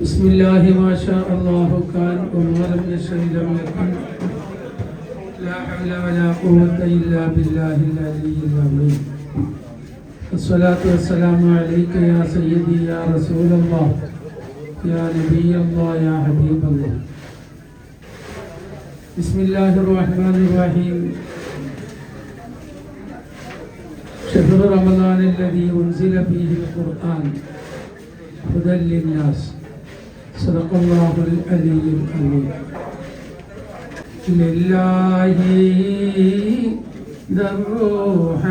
بسم الله ما شاء الله كان وما لم يشاء لم يكن. لا حول ولا قوة إلا بالله العلي العظيم. الصلاة والسلام عليك يا سيدي يا رسول الله يا نبي الله يا حبيب الله. بسم الله الرحمن الرحيم. شهر رمضان الذي أنزل فيه القرآن هدى للناس. صدق الله العلي الأمين. لله ذا الروح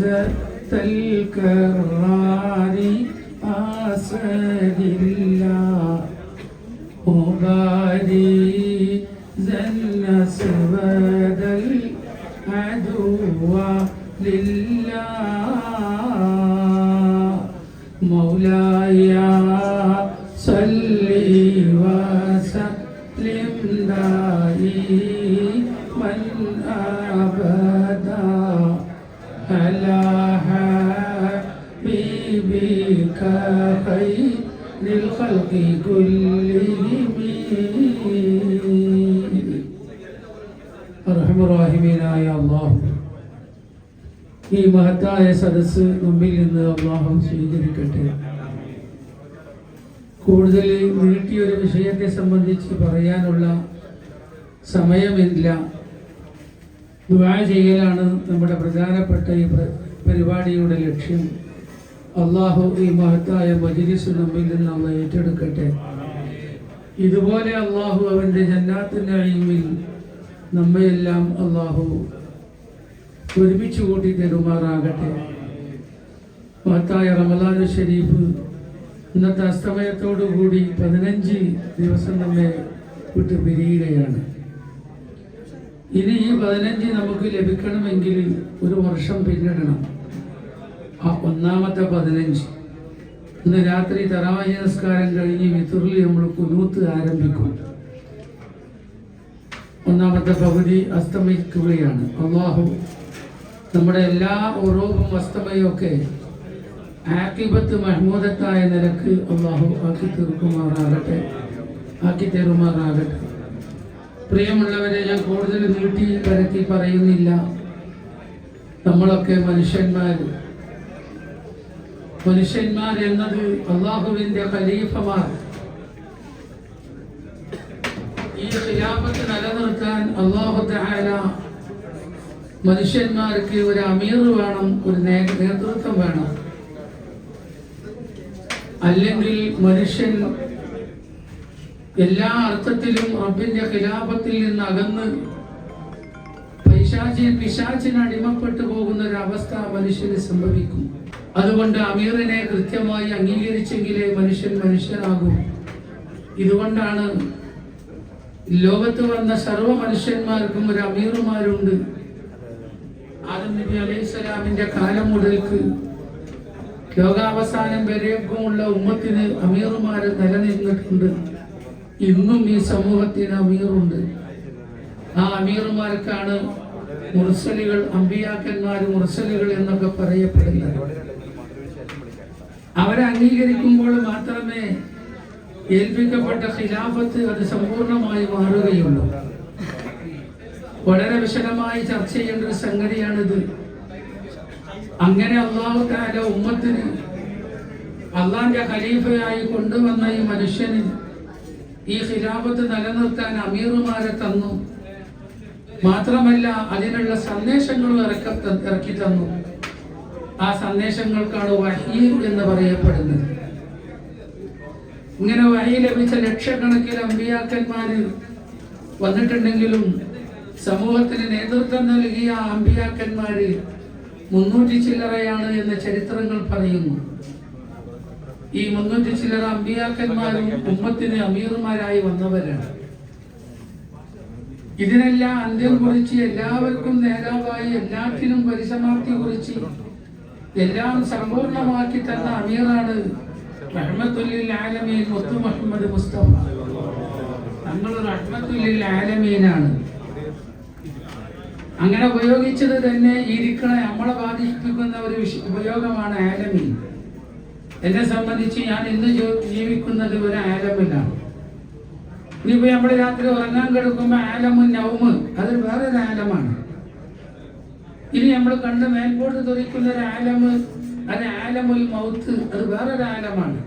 ذات الكرار أسعد الله. أبادي زل سواد العدو. لله. مولاي الخلق كلهم അർഹമറാഹിമീനായ അള്ളാഹു ഈ മഹത്തായ സദസ്സ് നമ്മിൽ നിന്ന് അള്ളാഹു സ്വീകരിക്കട്ടെ കൂടുതൽ നീട്ടിയൊരു വിഷയത്തെ സംബന്ധിച്ച് പറയാനുള്ള സമയമില്ല ദുആ ചെയ്യലാണ് നമ്മുടെ പ്രധാനപ്പെട്ട ഈ പ്ര- പരിപാടിയുടെ ലക്ഷ്യം അള്ളാഹു ഈ മഹത്തായ മജിലിസ് നമ്മിൽ നിന്ന് അള്ള ഏറ്റെടുക്കട്ടെ. ഇതുപോലെ അള്ളാഹു അവന്റെ ജന്നാത്തിന്റെ അഴിമിൽ നമ്മയെല്ലാം അള്ളാഹു ഒരുമിച്ച് കൂട്ടി തരുമാറാകട്ടെ മഹത്തായ റമലാനു ഷരീഫ് ഇന്നത്തെ അസ്തമയത്തോടു കൂടി പതിനഞ്ച് ദിവസം നമ്മെ വിട്ട് പിരിയുകയാണ്. ഇനി ഈ പതിനഞ്ച് നമുക്ക് ലഭിക്കണമെങ്കിൽ ഒരു വർഷം പിന്നിടണം. ആ ഒന്നാമത്തെ പതിനഞ്ച്. ഇന്ന് രാത്രി തറാവാഹി നമസ്കാരം കഴിഞ്ഞ് വിത്തുറിൽ നമ്മൾ കുനൂത്ത് ആരംഭിക്കും. ഒന്നാമത്തെ പകുതി അസ്തമിക്കുകയാണ്. അള്ളാഹു നമ്മുടെ എല്ലാ ഉറവും അസ്തമയും ഒക്കെ ആക്കിബത്ത് മഹ്മൂദത്തായ നിലയ്ക്ക് അള്ളാഹു ആക്കി തീർക്കുമാറാകട്ടെ. ആക്കി തരുമാറാകട്ടെ. പ്രിയമുള്ളവരെ ഞാൻ കൂടുതൽ നീട്ടി കരക്കി പറയുന്നില്ല. നമ്മളൊക്കെ മനുഷ്യന്മാർ മനുഷ്യന്മാർ എന്നത് അള്ളാഹുവിന്റെ ഖലീഫമാർ ഈ ഖിലാഫത്ത് നിലനിർത്താൻ അള്ളാഹു മനുഷ്യന്മാർക്ക് ഒരു അമീർ വേണം ഒരു നേതൃത്വം വേണം. അല്ലെങ്കിൽ മനുഷ്യൻ എല്ലാ അർത്ഥത്തിലും റബ്ബിന്റെ ഖിലാഫത്തിൽ നിന്ന് അകന്ന് പൈശാചി പിശാചിന് അടിമപ്പെട്ടു പോകുന്ന ഒരു അവസ്ഥ മനുഷ്യന് സംഭവിക്കും. അതുകൊണ്ട് അമീറിനെ കൃത്യമായി അംഗീകരിച്ചെങ്കിലേ മനുഷ്യൻ മനുഷ്യനാകൂ. ഇതുകൊണ്ടാണ് ലോകത്ത് വന്ന സർവ മനുഷ്യന്മാർക്കും ഒരു അമീറുമാരുണ്ട്. ആദം നബി അലൈഹി സ്വലാമിന്റെ കാലം മുതൽക്ക് ലോകാവസാനം വരെയൊക്കെയുള്ള ഉമ്മത്തിന് അമീറുമാർ നിലനിന്നിട്ടുണ്ട്. ഇന്നും ഈ സമൂഹത്തിന് അമീറുണ്ട്. ആ അമീറുമാർക്കാണ് മുർസലികൾ അമ്പിയാക്കന്മാർ മുർസലുകൾ എന്നൊക്കെ പറയപ്പെടുന്നത്. അവരെ അംഗീകരിക്കുമ്പോൾ മാത്രമേ ഏൽപ്പിക്കപ്പെട്ട ഖിലാഫത്ത് അത് സമ്പൂർണമായി മാറുകയുള്ളൂ. വളരെ വിശദമായി ചർച്ച ചെയ്യേണ്ട ഒരു സംഗതിയാണിത്. അങ്ങനെ അള്ളാഹുക്കാല ഉമ്മത്തിന് അള്ളാന്റെ ഖലീഫയായി കൊണ്ടുവന്ന ഈ മനുഷ്യന് ഈ ഖിലാഫത്ത് നിലനിർത്താൻ അമീറുമാരെ തന്നു. മാത്രമല്ല അതിനുള്ള സന്ദേശങ്ങളും ഇറക്കി തന്നു. ആ സന്ദേശങ്ങൾക്കാണ് വഹീ എന്ന് പറയപ്പെടുന്നത്. ഇങ്ങനെ വഹി ലഭിച്ച ലക്ഷക്കണക്കിന് അമ്പിയാക്കന്മാര് വന്നിട്ടുണ്ടെങ്കിലും സമൂഹത്തിന് നേതൃത്വം നൽകിയ അമ്പിയാക്കന്മാര് മുന്നൂറ്റി ചില്ലറയാണ് എന്ന് ചരിത്രങ്ങൾ പറയുന്നു. ഈ മുന്നൂറ്റി ചില്ലറ അമ്പിയാക്കന്മാരും ഉമ്മത്തിന് അമീറുമാരായി വന്നവരാണ്. ഇതിനെല്ലാം അന്ത്യം കുറിച്ച് എല്ലാവർക്കും നേതാവായി എല്ലാത്തിനും പരിസമാപ്തി കുറിച്ച് എല്ലാം സമ്പൂർണമാക്കി തന്ന അമീറാണ്. മുഹമ്മദ് മുസ്തഫ. തങ്ങൾ റഹ്മത്തുല്ലിൽ ആലമീനാണ് അങ്ങനെ ഉപയോഗിച്ചത് തന്നെ ഇരിക്കണ നമ്മളെ ബാധിപ്പിക്കുന്ന ഒരു ഉപയോഗമാണ് ആലമീൻ എന്നെ സംബന്ധിച്ച് ഞാൻ ഇന്ന് ജീവിക്കുന്നത് ഒരു ആലമിലാണ്. ഇനിയിപ്പോ നമ്മൾ രാത്രി ഉറങ്ങാൻ കിടക്കുമ്പോ ആലമുൻ നൗമ് അത് വേറൊരു ആലമാണ്. ഇനി നമ്മൾ കണ്ട മേൽപോട്ട് തുറിക്കുന്ന ഒരു ആലമ് അത് ആലമുൽ മൗത്ത് അത് വേറൊരു ആലമാണ്.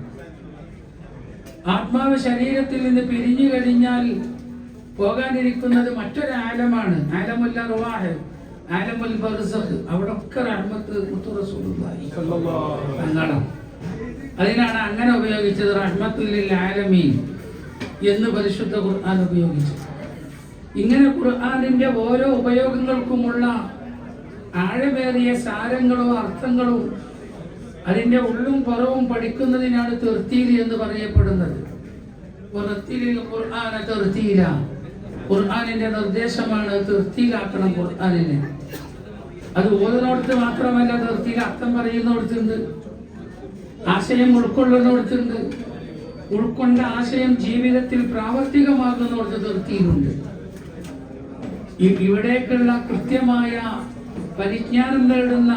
ആത്മാവ് ശരീരത്തിൽ നിന്ന് പിരിഞ്ഞു കഴിഞ്ഞാൽ പോകാനിരിക്കുന്നത് മറ്റൊരു ആലമാണ്. ആലമുല്ല റുവാഹ് ആലമുൽ ബർസഖ്. അവിടെ ഒക്കെ റഹ്മത്ത് മുത്തു റസൂലുള്ളാഹി തങ്ങളാണ് അതിനാണ് അങ്ങനെ ഉപയോഗിച്ചത് റഹ്മത്തുല്ലിൽ ആലമീൻ എന്ന് പരിശുദ്ധ ഖുർആൻ ഉപയോഗിച്ചു ഇങ്ങനെ ഖുർആനിന്റെ ഓരോ ഉപയോഗങ്ങൾക്കുമുള്ള ആഴമേറിയ സാരങ്ങളോ അർത്ഥങ്ങളോ അതിന്റെ ഉള്ളും പുറവും പഠിക്കുന്നതിനാണ് തെർത്തീൽ എന്ന് പറയപ്പെടുന്നത്. ഖുർആാന തെർത്തീല. ഖുർആാനിന്റെ നിർദ്ദേശമാണ് തെർത്തീലാക്കണം ഖുർആാനിനെ. അത് ഓരോടത്ത് മാത്രമല്ല തെർത്തീൽ അർത്ഥം പറയുന്നിടത്തുണ്ട് ആശയം ഉൾക്കൊള്ളുന്നിടത്തുണ്ട് ഉൾക്കൊണ്ട ആശയം ജീവിതത്തിൽ പ്രാവർത്തികമാകുന്നിടത്ത് തെർത്തിയിലുണ്ട് ഇവിടേക്കുള്ള കൃത്യമായ പരിജ്ഞാനം നേടുന്ന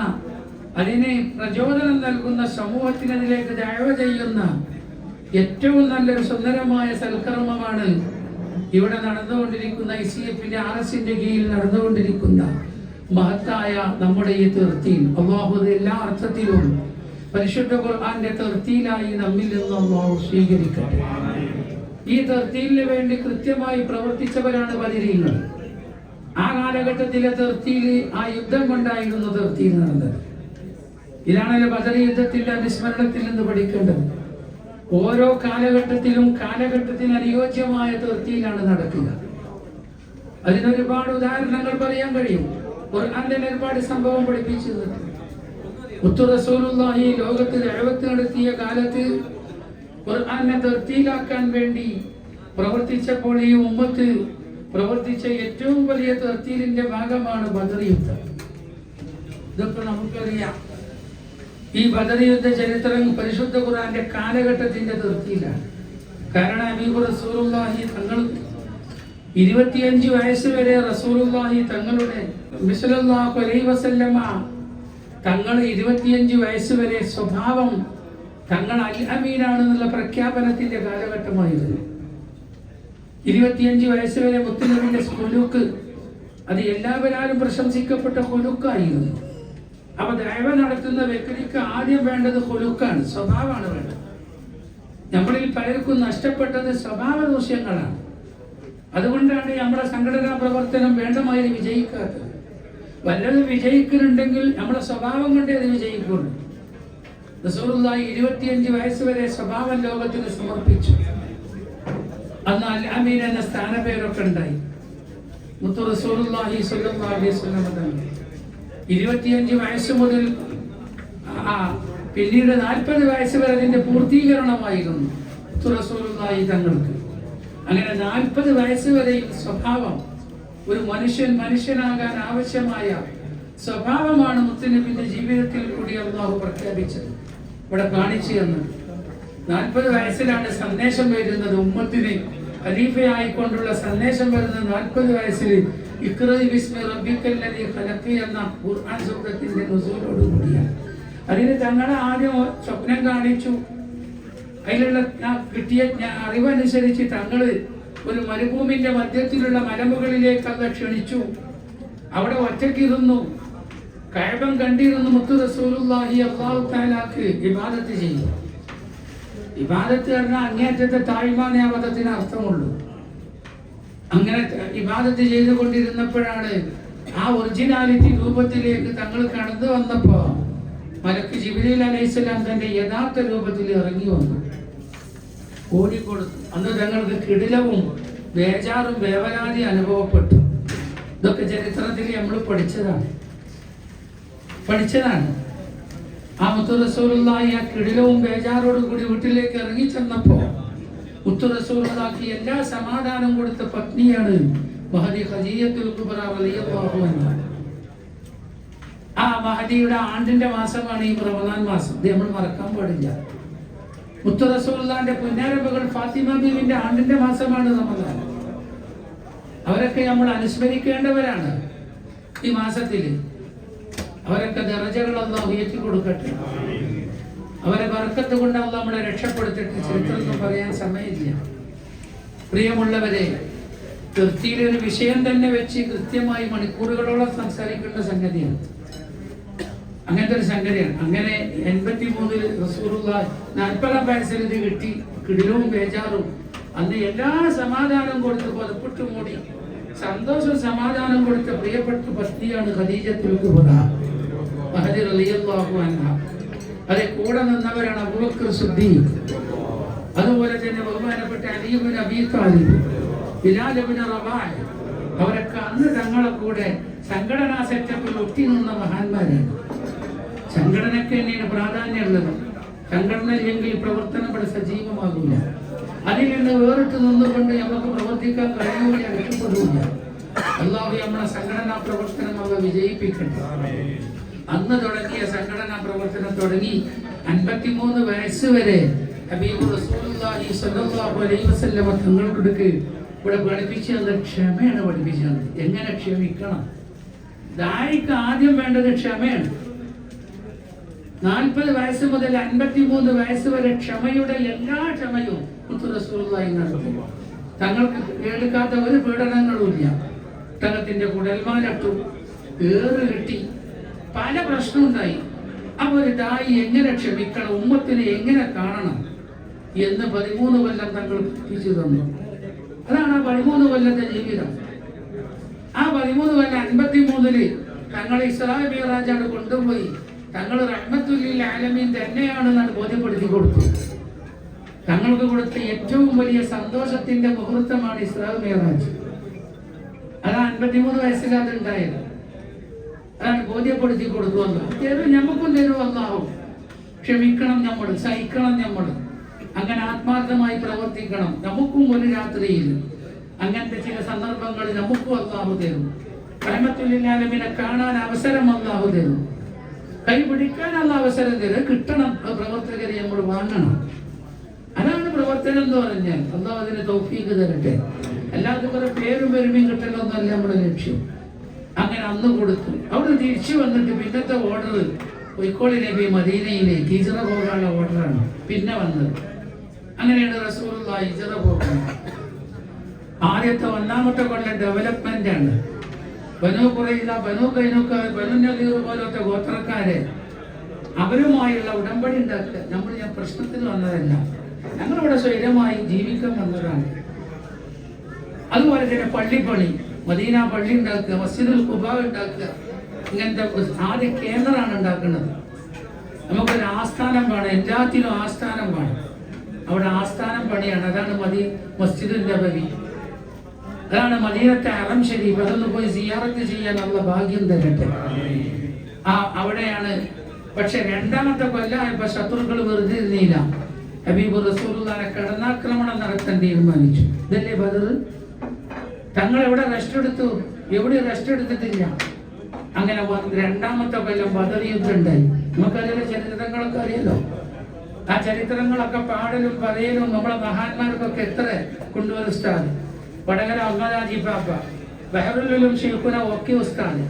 അതിനെ പ്രചോദനം നൽകുന്ന സമൂഹത്തിനതിലേക്ക് ദയവ് ചെയ്യുന്ന ഏറ്റവും നല്ലൊരു സുന്ദരമായ സൽക്കർമ്മമാണ് ഇവിടെ നടന്നുകൊണ്ടിരിക്കുന്ന ഐ സി എഫിന്റെ ആർ എസിന്റെ കീഴിൽ നടന്നുകൊണ്ടിരിക്കുന്ന മഹത്തായ നമ്മുടെ ഈ തീർത്തിയിൽ അള്ളാഹു എല്ലാ അർത്ഥത്തിലും പരിശുദ്ധ ഖുർആന്റെ തീർത്തിയിലായി നമ്മിൽ നിന്ന് അള്ളാഹു സ്വീകരിക്കട്ടെ. ഈ തീർത്തിയിലിന് വേണ്ടി കൃത്യമായി പ്രവർത്തിച്ചവരാണ് ബദിരീങ്ങൾ ആ കാലഘട്ടത്തിലെ തീർത്തിയിൽ ആ യുദ്ധം കൊണ്ടായിരുന്നു തീർത്തിയിൽ നടന്നത്. ഇതാണല്ലോ ബദറി യുദ്ധത്തിന്റെ അനുസ്മരണത്തിൽ നിന്ന് പഠിക്കേണ്ടത്. ഓരോ കാലഘട്ടത്തിലും കാലഘട്ടത്തിന് അനുയോജ്യമായ തീർത്തിയിലാണ് നടക്കുക. അതിനൊരുപാട് ഉദാഹരണങ്ങൾ പറയാൻ കഴിയും. ഖുർആൻ തന്നെ ഒരുപാട് സംഭവം പഠിപ്പിച്ചു. മുത്തു റസൂലുള്ളാഹി ലോകത്ത് ദഅവത്ത് നടത്തിയ കാലത്ത് ഖുർആാനെ തർത്തീലാക്കാൻ വേണ്ടി പ്രവർത്തിച്ചപ്പോൾ ഈ ഉമ്മത്ത് പ്രവർത്തിച്ച ഏറ്റവും വലിയ തർത്തീലിന്റെ ഭാഗമാണ് ബദർ യുദ്ധം ഇതൊക്കെ നമുക്കറിയാം. ഈ ബദർ യുദ്ധ ചരിത്രം പരിശുദ്ധ ഖുറാന്റെ കാലഘട്ടത്തിന്റെ തർത്തിയിലാണ് കാരണം അബീബ് റസൂലുള്ളാഹി തങ്ങൾ ഇരുപത്തിയഞ്ച് വയസ്സ് വരെ റസൂലുള്ളാഹി തങ്ങളുടെ വസല്ലമ തങ്ങൾ ഇരുപത്തിയഞ്ച് വയസ്സ് വരെ സ്വഭാവം തങ്ങൾ അൽ അമീനാണെന്നുള്ള പ്രഖ്യാപനത്തിന്റെ കാലഘട്ടമായിരുന്നു. ഇരുപത്തിയഞ്ച് വയസ്സ് വരെ മുത്തുനബിന്റെ കുലുക്ക് അത് എല്ലാവരാലും പ്രശംസിക്കപ്പെട്ട കൊലുക്കായിരുന്നു അപ്പൊ ദയവ നടത്തുന്ന വ്യക്തിക്ക് ആദ്യം വേണ്ടത് കൊലുക്കാണ് സ്വഭാവമാണ് വേണ്ടത്. നമ്മളിൽ പലർക്കും നഷ്ടപ്പെട്ടത് സ്വഭാവ ദൂഷ്യങ്ങളാണ് അതുകൊണ്ടാണ് നമ്മുടെ സംഘടനാ പ്രവർത്തനം വേണ്ടമായി വിജയിക്കാത്തത്. വല്ലത് വിജയിക്കുന്നുണ്ടെങ്കിൽ നമ്മുടെ സ്വഭാവം കൊണ്ടേ അത് വിജയിക്കുള്ളൂ. ഇരുപത്തിയഞ്ച് വയസ്സ് വരെ സ്വഭാവം ലോകത്തിന് സമർപ്പിച്ചു. അന്ന് അൽ അമീൻ എന്ന സ്ഥാനപേരൊക്കെ ഉണ്ടായി. മുത്തു റസൂലുള്ളാഹി സ്വല്ലല്ലാഹു അലൈഹി വസല്ലം തങ്ങൾ ഇരുപത്തിയഞ്ച് വയസ്സ് മുതൽ ആ പിന്നീട് നാൽപ്പത് വയസ്സ് വരെ അതിന്റെ പൂർത്തീകരണമായിരുന്നു മുത്തു റസൂലുള്ളാഹി തങ്ങൾക്ക്. അങ്ങനെ നാൽപ്പത് വയസ്സ് വരെയും സ്വഭാവം ഒരു മനുഷ്യൻ മനുഷ്യനാകാൻ ആവശ്യമായ സ്വഭാവമാണ് മുത്തുനബിന്റെ ജീവിതത്തിൽ കൂടി അള്ളാഹു പ്രഖ്യാപിച്ചത്. ഇവിടെ കാണിച്ചു തന്നത് നാൽപ്പത് വയസ്സിലാണ് സന്ദേശം വരുന്നത് ഉമ്മത്തിന് ഖലീഫയായിക്കൊണ്ടുള്ള സന്ദേശം വരുന്ന നാൽപ്പത് വയസ്സിൽ എന്ന ഖുർആൻ സൂക്തത്തിന്റെ നുസൂലോട് കൂടിയാണ് അതിന് തങ്ങളെ ആദ്യം സ്വപ്നം കാണിച്ചു. അതിലുള്ള കിട്ടിയ അറിവനുസരിച്ച് തങ്ങൾ ഒരു മരുഭൂമിന്റെ മധ്യത്തിലുള്ള മലമുകളിലേക്ക് അത് ക്ഷണിച്ചു. അവിടെ ഒറ്റയ്ക്കിരുന്നു. കഴകം കണ്ടിരുന്നു മുത്തു റസൂലുള്ളാഹി അള്ളാഹു താലാക്ക് ഇബാദത്ത് ചെയ്തു. ഇബാദത്ത് പറഞ്ഞാൽ അങ്ങേറ്റത്തെ താഴ്മാനേ ആ പദത്തിന് അർത്ഥമുള്ളൂ. അങ്ങനെ ഇബാദത്ത് ചെയ്തുകൊണ്ടിരുന്നപ്പോഴാണ് ആ ഒറിജിനാലിറ്റി രൂപത്തിലേക്ക് തങ്ങൾ കടന്നു വന്നപ്പോ മലക്ക് ജിബിലീൽ അലൈഹിസ്സലാം തന്റെ യഥാർത്ഥ രൂപത്തിൽ ഇറങ്ങി വന്നു. ഓടിക്കൊടുത്തു അന്ന് തങ്ങൾക്ക് കിടിലവും ബേജാറും വേവലാതി അനുഭവപ്പെട്ടു. ഇതൊക്കെ ചരിത്രത്തിൽ നമ്മൾ പഠിച്ചതാണ്. പഠിച്ചതാണ്. ആ കിടിലവും ബേജാറോടും കൂടി വീട്ടിലേക്ക് ഇറങ്ങി ചെന്നപ്പോ മുത്തു എല്ലാ സമാധാനം കൊടുത്ത പത്നിയാണ് മഹദി ആ മഹദിയുടെ ആണ്ടിന്റെ മാസമാണ് ഈ റമദാൻ മാസം. നമ്മൾ മറക്കാൻ പാടില്ല. മുത്തു റസൂലുള്ളാഹിന്റെ പുന്നാരമ്പകൾ ഫാത്തിമ ബീവിന്റെ ആണ്ടിന്റെ മാസമാണ് റമദാൻ. അവരൊക്കെ നമ്മൾ അനുസ്മരിക്കേണ്ടവരാണ് ഈ മാസത്തിൽ അവരൊക്കെ ദറജകൾ അള്ളാഹു ഉയർത്തി കൊടുക്കട്ടെ അവരെ വർക്കത്ത് കൊണ്ട് അല്ല നമ്മളെ രക്ഷപ്പെടുത്തിയിട്ട് ചരിത്രമൊന്നും പറയാൻ സമയമില്ല. പ്രിയമുള്ളവരെ തൃപ്തിയിലെ ഒരു വിഷയം തന്നെ വെച്ച് കൃത്യമായി മണിക്കൂറുകളോളം സംസാരിക്കേണ്ട സംഗതിയാണ്. അങ്ങനത്തെ ഒരു സംഗതിയാണ്. അങ്ങനെ എൺപത്തി മൂന്നിൽ റസൂറുള്ള നാൽപ്പതാം വയസ്സിൽ ഇത് കിട്ടി കിടിലവും ബേജാറും. അന്ന് എല്ലാ സമാധാനം കൊടുത്ത് പതപ്പിട്ട് മൂടി സന്തോഷം സമാധാനം കൊടുത്ത പ്രിയപ്പെട്ട പത്നിയാണ് ഖദീജത്തുൽ കുബ്ര അതെ കൂടെ നിന്നവരാണ് അബൂബക്കർ സിദ്ദീഖ്. അതുപോലെ തന്നെ ബഹുമാനപ്പെട്ട അബീ അവരൊക്കെ അന്ന് തങ്ങളെ കൂടെ സംഘടനാ സെറ്റപ്പിൽ ഒട്ടി നിന്ന മഹാന്മാരാണ്. സംഘടനയ്ക്ക് തന്നെയാണ് പ്രാധാന്യമുള്ളത്. സംഘടന ഇല്ലെങ്കിൽ പ്രവർത്തനം ഇവിടെ സജീവമാകില്ല. അതിൽ നിന്ന് വേറിട്ട് നിന്നുകൊണ്ട് നമുക്ക് പ്രവർത്തിക്കാൻ കഴിയൂല രക്ഷപ്പെടില്ല അള്ളാഹു നമ്മുടെ സംഘടനാ പ്രവർത്തനം അവ വിജയിപ്പിക്കട്ടെ. അന്ന് തുടങ്ങിയ സംഘടനാ പ്രവർത്തനം തുടങ്ങി അൻപത്തിമൂന്ന് വയസ്സ് വരെ റസൂലുള്ളാഹി സ്വല്ലല്ലാഹു അലൈഹി ഇവിടെ പഠിപ്പിച്ചു തന്നത് ക്ഷമയാണ് പഠിപ്പിച്ചത് എങ്ങനെ ക്ഷമിക്കണം? ദാരിക്ക് ആദ്യം വേണ്ടത് ക്ഷമയാണ്. നാൽപ്പത് വയസ്സ് മുതൽ അൻപത്തിമൂന്ന് വയസ്സ് വരെ ക്ഷമയുടെ എല്ലാ ക്ഷമയും മുത്തു റസൂലുള്ളാഹി നടത്തി തങ്ങൾക്ക് കേൾക്കാത്ത ഒരു പീഡനങ്ങളും ഇല്ല. തങ്ങത്തിന്റെ കുടൽമാലട്ടു ഏറ് കിട്ടി പല പ്രശ്നമുണ്ടായി. അപ്പോൾ ദായി എങ്ങനെ ക്ഷമിക്കണം? ഉമ്മത്തിനെ എങ്ങനെ കാണണം? എന്ന് പതിമൂന്ന് കൊല്ലം തങ്ങൾ തിരിച്ചു തന്നു. അതാണ് ആ പതിമൂന്ന് കൊല്ലത്തെ ജീവിതം. ആ പതിമൂന്ന് കൊല്ലം അൻപത്തി മൂന്നിൽ തങ്ങൾ ഇസ്ലാം മീറാജാണ് കൊണ്ടുപോയി. തങ്ങൾ റഹ്മത്തുല്ലിൽ ആലമീൻ തന്നെയാണെന്നാണ് ബോധ്യപ്പെടുത്തി കൊടുത്തു. തങ്ങൾക്ക് കൊടുത്ത ഏറ്റവും വലിയ സന്തോഷത്തിന്റെ മുഹൂർത്തമാണ് ഇസ്ലാം മീറാജ്. അത് അൻപത്തിമൂന്ന് വയസ്സിലാണ് ഉണ്ടായത്. അതാണ് ബോധ്യപ്പെടുത്തി കൊടുത്തു വന്നു തരും നമുക്കും തരും വന്നാവും ക്ഷമിക്കണം നമ്മൾ സഹിക്കണം നമ്മൾ അങ്ങനെ ആത്മാർത്ഥമായി പ്രവർത്തിക്കണം. നമുക്കും ഒരു രാത്രിയിൽ. അങ്ങനത്തെ ചില സന്ദർഭങ്ങൾ നമുക്കും അള്ളാഹു തരും. പ്രേമത്തുല്ലിനെ കാണാൻ അവസരം അള്ളാഹു തരും. കൈ പിടിക്കാനുള്ള അവസരം തരും. കിട്ടണം. പ്രവർത്തകരെ നമ്മൾ വാങ്ങണം. അതാണ് പ്രവർത്തനം എന്ന് പറഞ്ഞാൽ. അള്ളാഹു അതിന് തൗഫീക്ക് തരട്ടെ. അല്ലാതെ കുറെ പേരും പെരുമയും കിട്ടണമെന്നല്ല നമ്മുടെ ലക്ഷ്യം. അങ്ങനെ അന്ന് കൊടുത്തു. അവിടെ തിരിച്ചു വന്നിട്ട് പിന്നത്തെ ഓർഡർ ഒയ്ക്കോളി നബി മദീനയിലെ ഹിജറ പോകാനുള്ള ഓർഡറാണ് പിന്നെ വന്നത്. അങ്ങനെയാണ് റസൂലുള്ള ഹിജറ പോകുന്നത്. ആദ്യത്തെ ഒന്നാമത്തെ കൊല്ലം ഡെവലപ്മെന്റ് ആണ്. ബനു കുറയില്ല ബനു കൈനൂക്ക ബനു നദീർ പോലത്തെ ഗോത്രക്കാരെ അവരുമായുള്ള ഉടമ്പടി ഉണ്ടാക്കുക. നമ്മൾ ഞാൻ പ്രശ്നത്തിന് വന്നതല്ല. ഞങ്ങളിവിടെ സ്വൈരമായി ജീവിക്കാൻ വന്നതാണ്. അതുപോലെ തന്നെ പള്ളിപ്പണി. മദീന പള്ളി ഉണ്ടാക്കുക മസ്ജിദുൽ കുബ ഉണ്ടാക്കുക ഇങ്ങനത്തെ ആദ്യ കേന്ദ്രമാണ് ഉണ്ടാക്കുന്നത്. നമുക്കൊരു ആസ്ഥാനം വേണം എല്ലാത്തിനും ആസ്ഥാനം വേണം. അവിടെ ആസ്ഥാനം പണിയാണ് അതാണ് മദീ മസ്ജിദുൽ നബവി. അതാണ് മദീനത്തെ അറം ഷരീഫ് അതൊന്ന് പോയി സിയാറത്ത് ചെയ്യാനുള്ള ഭാഗ്യം തരട്ടെ. ആ അവിടെയാണ്. പക്ഷെ രണ്ടാമത്തെ കൊല്ലമായപ്പോ ശത്രുക്കൾ വെറുതെ ഇരുന്നില്ല. ഹബീബ് റസൂലുള്ളാനെ കടന്നാക്രമണം നടത്താൻ തീരുമാനിച്ചു. ഇതല്ലേ ബദർ തങ്ങൾ എവിടെ റെസ്റ്റ് എടുത്തു? എവിടെ റെസ്റ്റ് എടുത്തിട്ടില്ല? അങ്ങനെ രണ്ടാമത്തെ കൊല്ലം ബദർ യുദ്ധം ഉണ്ടായി നമുക്കറിയാലോ ചരിത്രങ്ങളൊക്കെ അറിയാലോ? ആ ചരിത്രങ്ങളൊക്കെ പാടലും പറയലും നമ്മളെ മഹാന്മാർക്കൊക്കെ എത്ര കൊണ്ടുവരും ഉസ്താദ്? വടകര അഹമ്മദാജി പാപ്പ ബഹറുലും ഷെയ്ഖുന ഒക്കെ ഉസ്താദ്.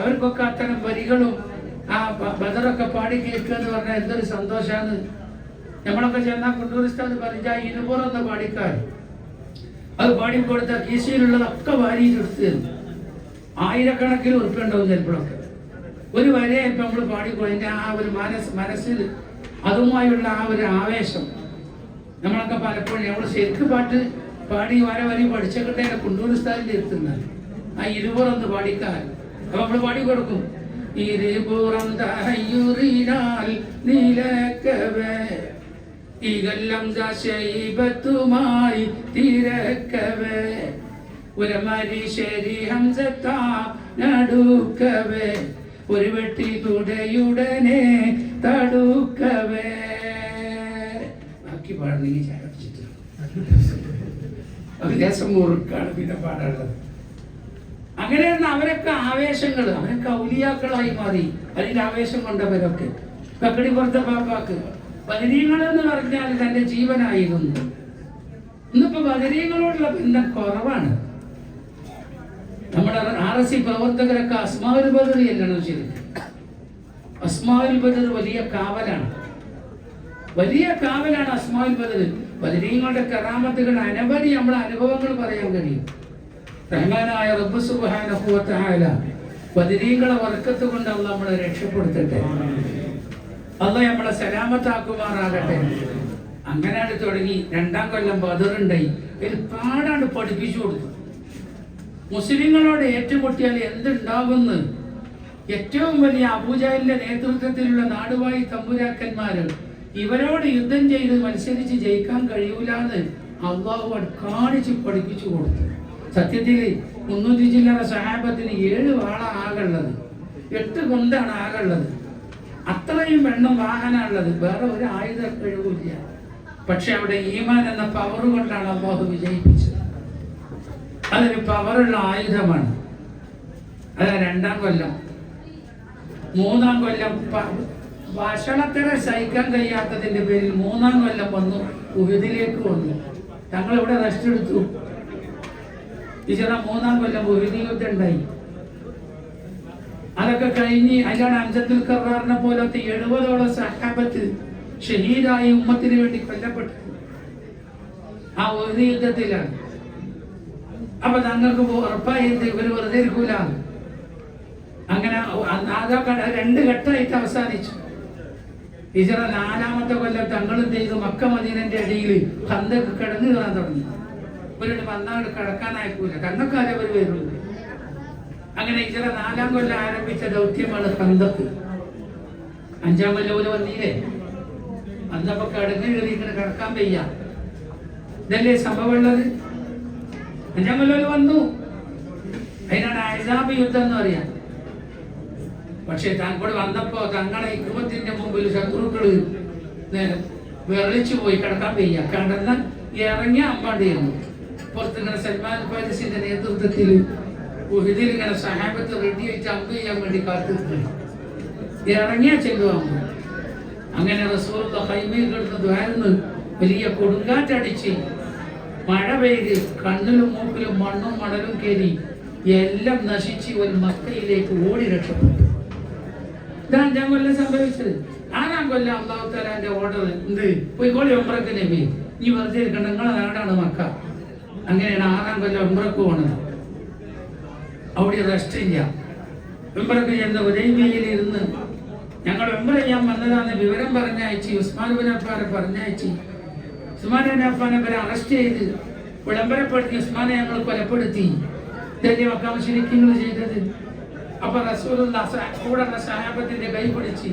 അവർക്കൊക്കെ അത്തരം വരികളും ആ ബദറൊക്കെ പാടി കേൾക്കുക എന്ന് പറഞ്ഞാൽ എന്തൊരു സന്തോഷമാണ് നമ്മളൊക്കെ ചെന്നാൽ കൊണ്ടൂർ ഉസ്താദ് പറഞ്ഞാൽ ഇരുപുറന്ന് പാടിക്കാർ അത് പാടി കൊടുത്ത കീശയിലുള്ളതൊക്കെ വാരിയിലെടുത്ത് തരും. ആയിരക്കണക്കിന് ഉറപ്പുണ്ടാവും ചിലപ്പോഴൊക്കെ ഒരു വരെ നമ്മൾ പാടിക്കോ അതിന്റെ ആ ഒരു മനസ്സ് മനസ്സിൽ അതുമായുള്ള ആ ഒരു ആവേശം. നമ്മളൊക്കെ പലപ്പോഴും നമ്മൾ ശരിക്ക് പാട്ട് പാടി വര വരി പഠിച്ചൊക്കെ കുണ്ടൂർ സ്ഥലത്ത് എത്തുന്നത് ആ ഇരുപുറന്ന് പാടിക്കാൻ അപ്പൊ നമ്മൾ പാടിക്കൊടുക്കും ഇരുപുറം തയ്യുറിനാൽ നിലക്കവേ ഇതെല്ലാം ശൈബത്തുമായി തിരക്കവേ. ഒരു മരിശരി ഹംസത്ത നടുക്കവേ. ഒരു വെട്ടി തുടയുടനെ തടുക്കവേ. ബാക്കി പാടുന്നെങ്കിൽ ചാടിച്ചിട്ട് അഭിലാസം മുറുക്കാണ് പിന്നെ പാടാനുള്ളത്. അങ്ങനെയാണ് അവരൊക്കെ ആവേശങ്ങൾ അവരൊക്കെ ഔലിയാക്കളായി മാറി. അതിന്റെ ആവേശം കൊണ്ടവരൊക്കെ. കക്കടി പുറത്തെ പാപ്പാക്ക് ബദരീങ്ങൾ എന്ന് പറഞ്ഞാൽ തന്റെ ജീവനായിരുന്നു. ഇന്നിപ്പോ ബദരീങ്ങളോടുള്ള ബന്ധം കുറവാണ്. നമ്മുടെ ആർ എസ് സി പ്രവർത്തകരൊക്കെ അസ്മാവിൽ ബദർ ചെല്ലണം ശരിക്കും അസ്മാവിൽ ബദർ വലിയ കാവലാണ്. വലിയ കാവലാണ് അസ്മാവിൽ ബദർ. ബദരീങ്ങളുടെ കറാമത്തുകൾ അനവധി നമ്മുടെ അനുഭവങ്ങൾ പറയാൻ കഴിയും. റഹ്മാനായ റബ്ബ് തആല ബദരീങ്ങളെ വർക്കത്ത് കൊണ്ട് അള്ളാഹ് നമ്മളെ രക്ഷപ്പെടുത്തട്ടെ. അള്ളാഹ് നമ്മളെ സലാമത്താക്കുമാറാകട്ടെ. അങ്ങനെയാണ് തുടങ്ങി. രണ്ടാം കൊല്ലം ബദറുണ്ടായി. ഒരു പാടാണ് പഠിപ്പിച്ചു കൊടുത്തു മുസ്ലിങ്ങളോട് ഏറ്റുമുട്ടിയാൽ എന്തുണ്ടാകുമെന്ന് ഏറ്റവും വലിയ അബൂജാലിന്റെ നേതൃത്വത്തിലുള്ള നാടുവായി തമ്പുരാക്കന്മാര് ഇവരോട് യുദ്ധം ചെയ്ത് മത്സരിച്ച് ജയിക്കാൻ കഴിയൂലെന്ന് അള്ളാഹു കാണിച്ച് പഠിപ്പിച്ചു കൊടുത്തു. സത്യത്തിൽ മുന്നൂറ്റി ചില്ലറ സഹാബത്തിന് ഏഴ് വാള ആകുള്ളത് എട്ട് കൊണ്ടാണ് ആകുള്ളത് അത്രയും എണ്ണം വാഹനമുള്ളത് വേറെ ഒരു ആയുധ കഴിവില്ല പക്ഷെ അവിടെ ഈമാൻ എന്ന പവർ കൊണ്ടാണ് അള്ളാഹു വിജയിപ്പിച്ചത്. അതൊരു പവറുള്ള ആയുധമാണ്. അത് രണ്ടാം കൊല്ലം. മൂന്നാം കൊല്ലം ഭക്ഷണത്തിനെ സഹിക്കാൻ കഴിയാത്തതിന്റെ പേരിൽ മൂന്നാം കൊല്ലം വന്നു ഉഹിദിലേക്ക് വന്നു. ഞങ്ങൾ ഇവിടെ റെസ്റ്റ് എടുത്തു? ഈ ചേട്ടാ മൂന്നാം കൊല്ലം ഉഹിദി ഉണ്ടായി. അതൊക്കെ കഴിഞ്ഞ് അതിലാണ് അഞ്ചത്തുൽ കറാറിനെ പോലത്തെ എഴുപതോളം സഹാബത്ത് ഷഹീദായി ഉമ്മത്തിന് വേണ്ടി കൊല്ലപ്പെട്ടത്. ആ ഒരു യുദ്ധത്തിലാണ്. അപ്പൊ തങ്ങൾക്ക് ഉറപ്പായി ഇവർ വെറുതെ ഇരിക്കൂല. അങ്ങനെ അതൊക്കെ രണ്ട് ഘട്ടമായിട്ട് അവസാനിച്ചു. ഇജറ നാലാമത്തെ കൊല്ലം തങ്ങളും ചെയ്ത് മക്ക മദീനന്റെ അടിയിൽ പന്തൊക്കെ കിടന്നു കയറാൻ തുടങ്ങി. ഇവരോട് വന്നങ്ങോട്ട് കിടക്കാനായിക്കൂല കന്നക്കാരെ അവർ വരുന്നുണ്ട് അങ്ങനെ ചില നാലാം കൊല്ലം ആരംഭിച്ച ദൗത്യമാണ് സന്തത്ത് അഞ്ചാം കൊല്ലം പോലെ വന്നില്ലേ അന്നപ്പോ കടന്നു കയറി ഇങ്ങനെ കിടക്കാൻ വയ്യ. ഇതല്ലേ സംഭവം ഉള്ളത്? അഞ്ചാം കൊല്ലം വന്നു. അതിനാണ് അയസാബ് യുദ്ധം എന്ന് പറയാം. പക്ഷെ താങ്കൾ വന്നപ്പോ തങ്ങളെ ഇക്കുമത്തിന്റെ മുമ്പിൽ ശത്രുക്കൾ വിറളിച്ചു പോയി കിടക്കാൻ വയ്യ. കടന്ന് ഇറങ്ങിയ അമ്പാണ്ടിയിരുന്നു പുറത്തിങ്ങനെ സൽമാൻ ഫാരിസിന്റെ നേതൃത്വത്തിൽ ഉഹിദിൽ ഇങ്ങനെ സഹാബത്ത് റെഡി വെച്ച് അമ്പ് ചെയ്യാൻ വേണ്ടി കാത്തിരിക്കുന്നു. ഇറങ്ങിയാ ചെല്ലുവാങ്ങ അങ്ങനെ റസൂർ ഹൈമയിൽ കിടന്ന് ദ്വാരന്ന് വലിയ കൊടുങ്കാറ്റടിച്ച് മഴ പെയ്ത് കണ്ണിലും മൂക്കിലും മണ്ണും മണലും കയറി എല്ലാം നശിച്ച് ഒരു മക്കയിലേക്ക് ഓടി രക്ഷപ്പെട്ടു. ഇതാണ് ഞാൻ കൊല്ലം സംഭവിച്ചത്. ആറാം കൊല്ലം അള്ളാഹു ഓർഡർ എന്ത്? പോയിക്കോളി ഒമ്പ്രക്ക് നബി. നീ വെറുതെ ഇരിക്കണം നിങ്ങളെ നാടാണ് മക്ക? അങ്ങനെയാണ് ആറാം കൊല്ലം ഒമ്പ്രക്ക് പോണത്. അവിടെ റെസ്റ്റ് ഇല്ല. വെമ്പറക്ക് ചെന്ന് ഉദയമേയിൽ ഇരുന്ന് ഞങ്ങൾ വെമ്പറ ചെയ്യാൻ വന്നതാന്ന് വിവരം പറഞ്ഞയച്ച് ഉസ്മാൻ ബിൻ അഫ്ഫാനെ പറഞ്ഞയച്ച് ഉസ്മാൻ ബിൻ അഫ്ഫാനെ വരെ അറസ്റ്റ് ചെയ്ത് വിളംബരപ്പെടുത്തി ഉസ്മാനെ ഞങ്ങൾ കൊലപ്പെടുത്തി. ഇതല്ലേ ശരിക്കും ചെയ്തത്? അപ്പൊ റസൂലുള്ള സഹാബത്തിന്റെ കൈ പിടിച്ച്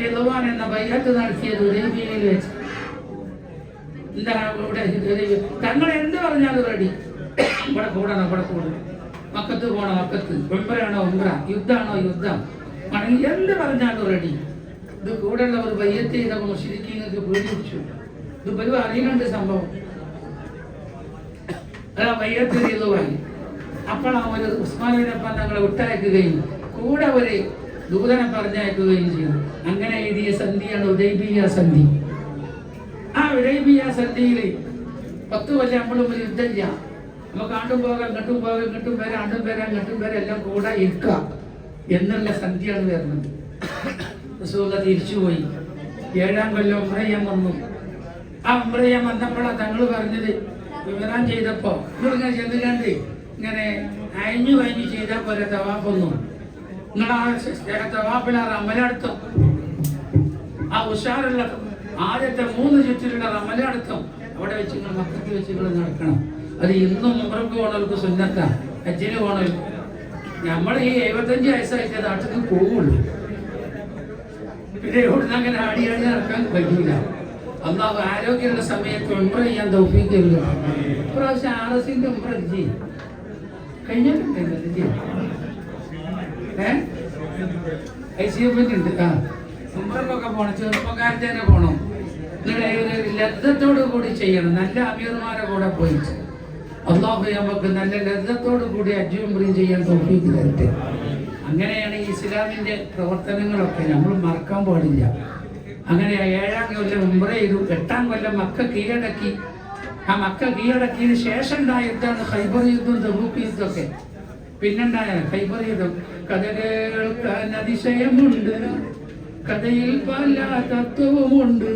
റിദ്വാൻ എന്ന ബൈഅത്ത് നടത്തിയത് ഉദയബിയിൽ വെച്ച്. എന്താ ഇവിടെ തങ്ങൾ എന്ത് പറഞ്ഞാലും റെഡി ഇവിടെ കൂടണം ഇവിടെ കൂടണം. മക്കത്ത് പോണോ മക്കത്ത്. ഉംറയാണോ ഉംറ യുദ്ധാണോ യുദ്ധം? ആണെങ്കിൽ എന്ത് പറഞ്ഞാലും റെഡി ഇത് കൂടെ ബയ്യത്ത് ചെയ്ത മുസ്ലിങ്ങൾക്ക് പേടിപ്പിച്ചു ഇത് പരിവ അറിയുന്നുണ്ട് സംഭവം. അതാ ബയ്യത്ത് ചെയ്തുവായി അപ്പോഴാണ് ഒരു ഉസ്മാനിനൊപ്പം തങ്ങളെ വിട്ടയക്കുകയും കൂടെ ഒരു ദൂതനെ പറഞ്ഞയക്കുകയും ചെയ്തു. അങ്ങനെ എഴുതിയ സന്ധിയാണ് ഉദൈബിയ സന്ധി. ആ ഉദൈബിയ സന്ധിയിൽ പത്ത് കൊല്ലം നമ്മളും ഒരു യുദ്ധമില്ല നമുക്ക് ആണ്ടും പോകാം ഇങ്ങോട്ടും പോകാം ഇങ്ങോട്ടും വരാം ആണ്ടും വരാം ഇങ്ങോട്ടും വരാം എല്ലാം കൂടെ ഇരിക്കുക. എന്നുള്ള സന്ധ്യയാണ് വരുന്നത്. റസൂല തിരിച്ചുപോയി ഏഴാം കൊല്ലം ഉമ്രയ്യം വന്നു. ആ ഉമ്രയ്യം വന്നപ്പോഴാണ് തങ്ങൾ പറഞ്ഞത് വിവരം ചെയ്തപ്പോ ഇങ്ങനെ ചെന്നുകാണ്ട് ഇങ്ങനെ അയഞ്ഞു അയഞ്ഞു ചെയ്താൽ പോലെ തവാപ്പൊന്നു നിങ്ങൾ ആ തവാപ്പിൽ ആ റമലടുത്തം ആ ഉഷാറുള്ള ആദ്യത്തെ മൂന്ന് ചുറ്റിലുള്ള റമലടുത്തം അവിടെ വെച്ച് നിങ്ങൾ മക്കത്തിൽ വെച്ച് നിങ്ങൾ നടക്കണം. അത് ഇന്നും ഉമ്രക്ക് പോണവർക്ക് സുന്നത്ത. അച്ഛന് പോണവർക്ക് നമ്മൾ ഈ എഴുപത്തഞ്ച് വയസ്സായിട്ട് നാട്ടിൽ പോവുള്ളൂ. പിന്നെ ഇവിടുന്ന് അങ്ങനെ ആടി ആടി നടക്കാൻ പറ്റില്ല അന്നാവ് ആരോഗ്യമുള്ള സമയത്ത് ഉംറ ചെയ്യാൻ തൗഫീക്കില്ല ഇപ്രാവശ്യം ആർ എസിന്റെ ഉംറ ചെയ്യും കഴിഞ്ഞിട്ടുണ്ടല്ലോ ഏ ഐ സി എഫ് ഉണ്ട്. ആ. ഉംറക്കൊക്കെ പോണം. ചെറുപ്പക്കാരത്തെ തന്നെ പോണം. ലബ്ധത്തോടു കൂടി ചെയ്യണം. നല്ല അമീർമാരെ കൂടെ പോയി അള്ളാഹു നമുക്ക് നല്ല ലളിതത്തോടു കൂടി അജ്ജും ചെയ്യാൻ തോഫീക്ക് തരട്ടെ. അങ്ങനെയാണ് ഈ ഇസ്ലാമിന്റെ പ്രവർത്തനങ്ങളൊക്കെ നമ്മൾ മറക്കാൻ പാടില്ല. അങ്ങനെ ഏഴാം കൊല്ലം ഉംറ ചെയ്തു എട്ടാം കൊല്ലം മക്ക കീഴടക്കി. ആ മക്ക കീഴടക്കിയതിന് ശേഷം ഉണ്ടായ യുദ്ധമാണ് ഹൈബർ യുദ്ധം ദഹൂക്ക് യുദ്ധമൊക്കെ. പിന്നുണ്ടായ ഹൈബർ യുദ്ധം? കഥകൾക്ക് അതിശയമുണ്ട് കഥയിൽ പല തത്വവുമുണ്ട്.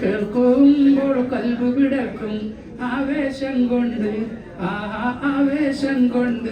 കേൾക്കുമ്പോൾ കൽവ് കിടക്കും ആവേശം കൊണ്ട് ആ ആവേശം കൊണ്ട്.